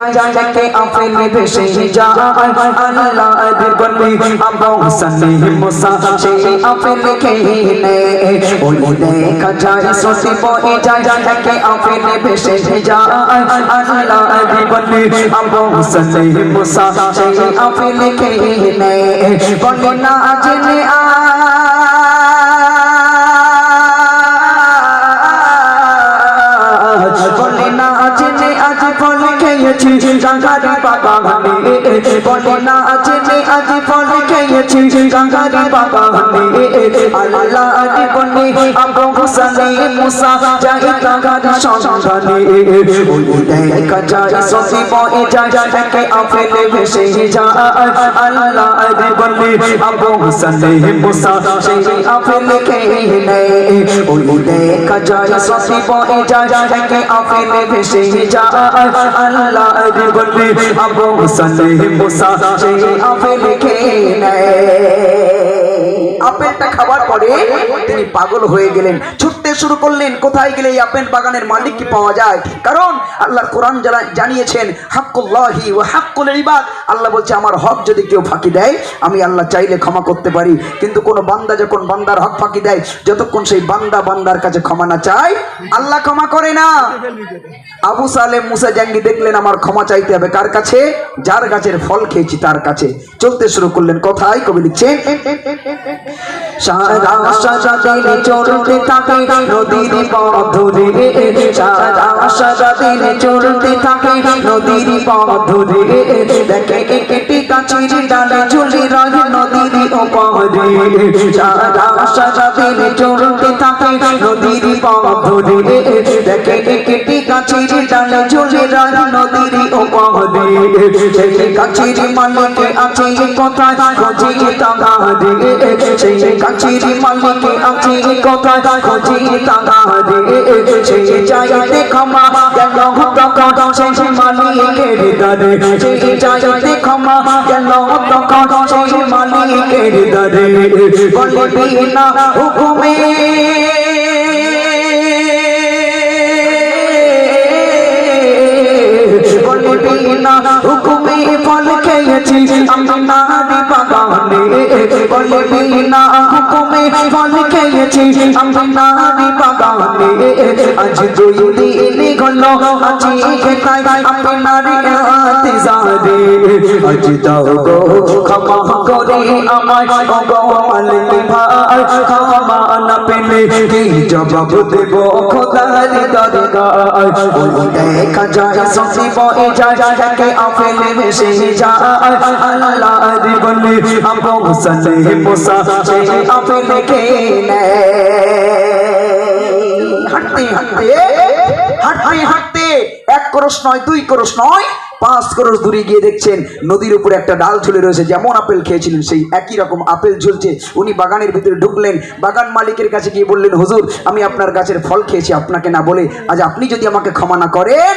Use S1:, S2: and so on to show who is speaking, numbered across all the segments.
S1: যাকে আপেল ভেসে যায় আল্লাহ বলি আবু সানি মুসা সেই আপেল খেয়ে নে ওই দেখা যায় সসি বয়ে যায় যাকে আপেল ভেসে যায় আল্লাহ বলি আবু সানি মুসা সেই আপেল খেয়ে নে বলে না ফল খেয়েছি গঙ্গারি বাগানে বলে না ফল খেয়েছি গঙ্গারি বাগানে আল্লাহ বলে আবু হুসানে মুসা যাই গঙ্গারি সন্ধানে দেখা যায় সসি বয়ে যায় যাকে আপেলে ভেসে যায় আল্লাহ বলে আবু হুসানে মুসা সেই আপেলে খেয়ে নেয় ওই দেখা যায় সসি বয়ে যায় যাকে আপেলে ভেসে যায় আল্লাহ বলে আবু হুসানে মুসা সেই আপেলে খেয়ে নেয় আপেলটা খাবার পরে তিনি পাগল হয়ে গেলেন। ছুটতে শুরু করলেন, কোথায় গেলে এই আপেল বাগানের মালিক কি পাওয়া যায়? কারণ আল্লাহর কোরআন যারা জানিয়েছেন, হাক্কুল্লাহি ও হাক্কুল ইবাদ, আল্লাহ বলছে, আমার হক যদি কেউ ফাঁকি দেয়, আমি আল্লাহ চাইলে ক্ষমা করতে পারি। কিন্তু কোনো বান্দা যখন বান্দার হক ফাঁকি দেয়, যতক্ষণ সেই বান্দা বান্দার কাছে ক্ষমা না চায়, আল্লাহ ক্ষমা করে না। আবু সালেম, মুসা জাঙ্গি দেখলেন, আমার ক্ষমা চাইতে হবে কার কাছে? যার গাছের ফল খেয়েছি তার কাছে। চলতে শুরু করলেন কোথায় কবি লিখছেন সারা সারা দিনে চলতে থাকে নদীর পথ ধরে সারা সারা দিনে চলতে থাকে নদীর পথ ধরে দেখে একটি গাছের ডালে ঝুলে রয়ে নদীর ওপারে সারা সারা দিনে চলতে থাকে নদীর পথ ধরে দেখে একটি গাছের ডালে ঝুলে রয়ে নদীর ওপারে সেই গাছের মালিক আছে কোথায় খোঁজে তাগা রে সেই গাছের মালিক আছে কোথায় খোঁজে তাগা রে সেই চাইতে ক্ষমা গেল তখন সেই মালিকের দারে সেই চাইতে ক্ষমা গেল তখন সেই মালিকের দারে বলবি না হুকুমে হুকুমে ফল খেয়েছি আমি নারী বাগানে। বলবি না হুকুমে ফল খেয়েছি আমি নারী বাগানে। আজ দুই দিন হলো আজ খেতাই আমি নারী আতিজারে আজ দাও গো, ক্ষমা করে আমায় গো মালিক ভাই, ক্ষমা পেলে কি জবাব দেব। খোদারি দরগায়। ওই দেখা যায় সসি বয়ে যায় যাকে আপেলে ভেসে যায়। আল্লাহ দি বলে আবু হুসানে মুসা সেই আপেলে খেয়ে নেয়? হাঁটতে হাঁটতে হাঁটতে হাঁটতে এক করস নয়, দুই করস নয়, পাঁচ করস দূরে গিয়ে দেখছেন নদীর উপরে একটা ডাল ঝুলে রয়েছে। যেমন আপেল খেয়েছিলেন, সেই একই রকম আপেল ঝুলছে। উনি বাগানের ভিতরে ঢুকলেন, বাগান মালিকের কাছে গিয়ে বললেন, হুজুর, আমি আপনার গাছের ফল খেয়েছি, আপনাকে না বলে আজ আপনি যদি আমাকে ক্ষমা না করেন,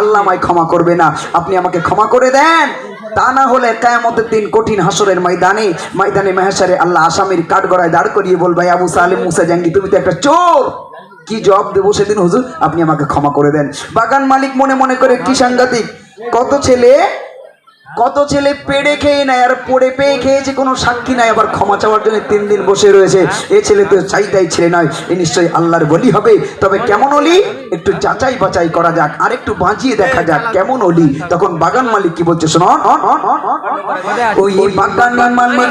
S1: আল্লাহ আমায় ক্ষমা করবে না। আপনি আমাকে ক্ষমা করে দেন। তা না হলে কায়ামতের দিন কঠিন হাসরের ময়দানে ময়দানে মেহাসারে আল্লাহ আসামির কাঠগড়ায় দাঁড় করিয়ে বলবে আবু সালিম মুসা জাঙ্গি, তুমি তো একটা চোর। কি জব দেবো সেদিন, হুজুর? আপনি আমাকে ক্ষমা করে দেন। বাগান মালিক মনে মনে করে, কি সাংঘাতিক। কত ছেলে কত ছেলে পেড়ে খেয়ে নেয় আর পড়ে পেয়ে খেয়েছে কোনো সাক্ষী নাই আবার ক্ষমা চাওয়ার জন্য তিন দিন বসে রয়েছে। এ ছেলে তো চাইতাই ছেলে নয়, এ নিশ্চয়ই আল্লাহর বলি হবে। তবে কেমন অলি? একটু যাচাই বাছাই করা যাক আর একটু বাঁচিয়ে দেখা যাক কেমন অলি। তখন বাগান মালিক কি বলছে, শোনো। ওই বাগানে মালিক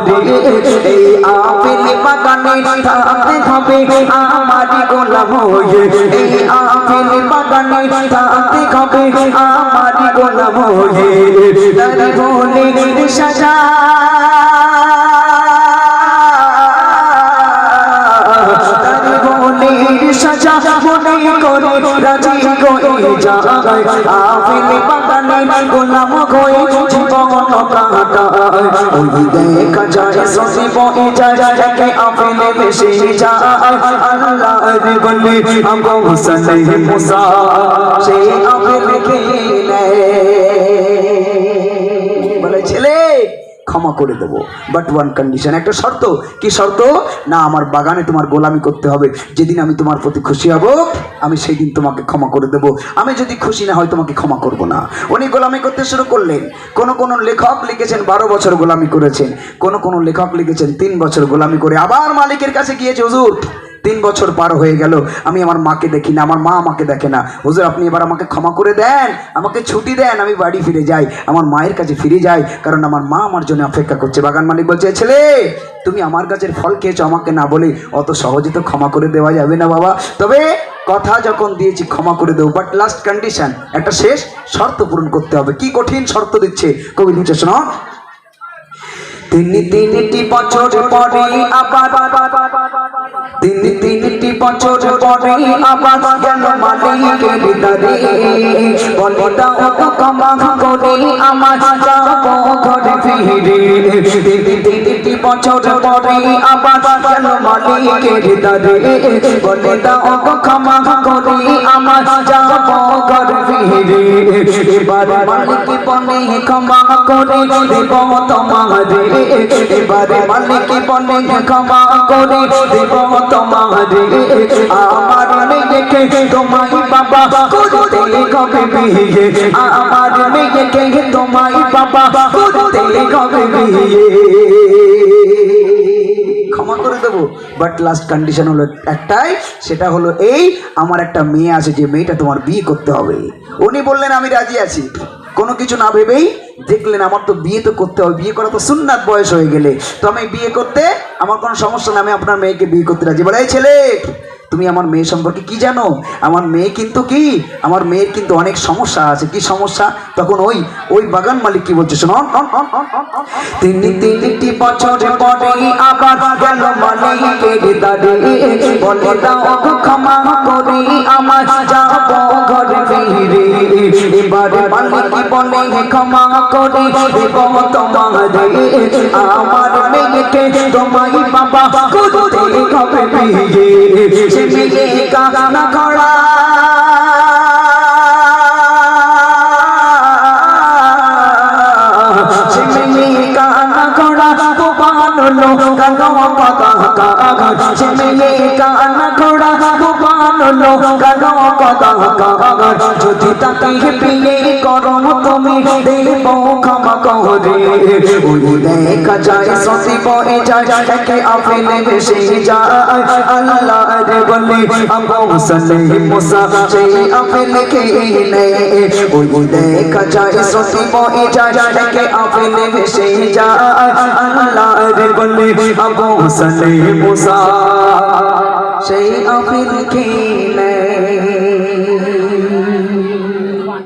S1: কথা এই আপেল বাগানে থাকতে হবে আমারই গোলাম হয়ে। এই আপেল বাগানে থাকতে হবে আমারই গোলাম হয়ে। তার বলে সাজা
S2: হয়ে যায় আফিল বাগানে গোলাম হয়ে জীবন কাটায়। ওই দেখা যায় সসি বয়ে যায়, যাকে আফিলে বেশি যায়। আল্লাহর বলে আমগো হুসনে মুসা সেই আফিল খেলে
S1: ক্ষমা করে দেবো। বাট ওয়ান কন্ডিশন একটা শর্ত। কি শর্ত? না, আমার বাগানে তোমার গোলামি করতে হবে। যেদিন আমি তোমার প্রতি খুশি হব, আমি সেই দিন তোমাকে ক্ষমা করে দেব। আমি যদি খুশি না হয় তোমাকে ক্ষমা করব না। উনি গোলামি করতে শুরু করলেন। কোন কোন লেখক লিখেছেন, বারো বছর গোলামি করেছেন। কোন কোন লেখক লিখেছেন, তিন বছর গোলামি করে আবার মালিকের কাছে গিয়েছে, হুজুর তিন বছর পার হয়ে গেল, আমি আমার মাকে দেখি না, আমার মা আমাকে দেখে না। হুজুর, আপনি এবার আমাকে ক্ষমা করে দেন, আমাকে ছুটি দেন, আমি বাড়ি ফিরে যাই, আমার মায়ের কাছে ফিরে যাই, কারণ আমার মা আমার জন্য অপেক্ষা করছে। বাগান মালিক বলছে ছেলে, তুমি আমার কাছের ফল খেয়েছো, আমাকে না বলে অত সহজে তো ক্ষমা করে দেওয়া যাবে না বাবা। তবে কথা যখন দিয়েছি, ক্ষমা করে দেবো বাট লাস্ট কন্ডিশন একটা শেষ শর্ত পূরণ করতে হবে। কি কঠিন শর্ত দিচ্ছে? কবি লিখছে, শোনো।
S2: তিন তিনটি বছর পরে আবার তিন তিনটি বছর পরে আবার গেল মালিকের দারে বলে, দাও তো ক্ষমা করে, আমার যাব ঘরে ফিরে। তিন তিনটি বছর পরে আবার গেল মালিকের দারে বলে, দাও তো ক্ষমা করে, আমার যাব ঘরে ফিরে। এবার মালিক বলে, ক্ষমা করে দেব তোমারে তোমারে, আমার মেয়েকে তোমায় বাবা করতে কবে বিয়ে। আমার মেয়েকে তোমায় বাবা করতে কবে বিয়ে।
S1: ক্ষমা করে দেবো। বাট লাস্ট কন্ডিশন হলো একটাই, সেটা হলো এই, আমার একটা মেয়ে আছে, যে মেয়েটা তোমার বিয়ে করতে হবে। উনি বললেন, আমি রাজি আছি। কোনো কিছু না ভেবেই দেখলেন, আমার তো বিয়ে তো করতে হবে। বিয়ে করা তো সুন্নাত বয়স হয়ে গেলে। তো আমি বিয়ে করতে, আমার কোনো সমস্যা না, আমি আপনার মেয়েকে বিয়ে করতে রাজি। বলে, "এই ছেলে তুমি আমার মেয়ে সম্পর্কে কি জানো? আমার মেয়ে কিন্তু কি? আমার মেয়ের কিন্তু অনেক সমস্যা আছে। কি সমস্যা? তখন ওই ওই বাগান মালিক কি বলছে? শোনো
S2: তিন তিনটি বছর আমার মেয়েকে তোমায় বাবা করতে হবে বিয়ে সে ছেলে কানা করা যদি তাকে বিয়ে করো তুমি দেব ওই দেখা যায় সসি বয়ে যায় একে আফেলে ভেসে যায় আল্লাহ রে বলে আবু সলে মুসা সেই আফেলে খেলে ওই দেখা যায় সসি বয়ে যায় একে আফেলে ভেসে যায় আল্লাহ রে বলে আবু সলে মুসা সেই আফেল খেলে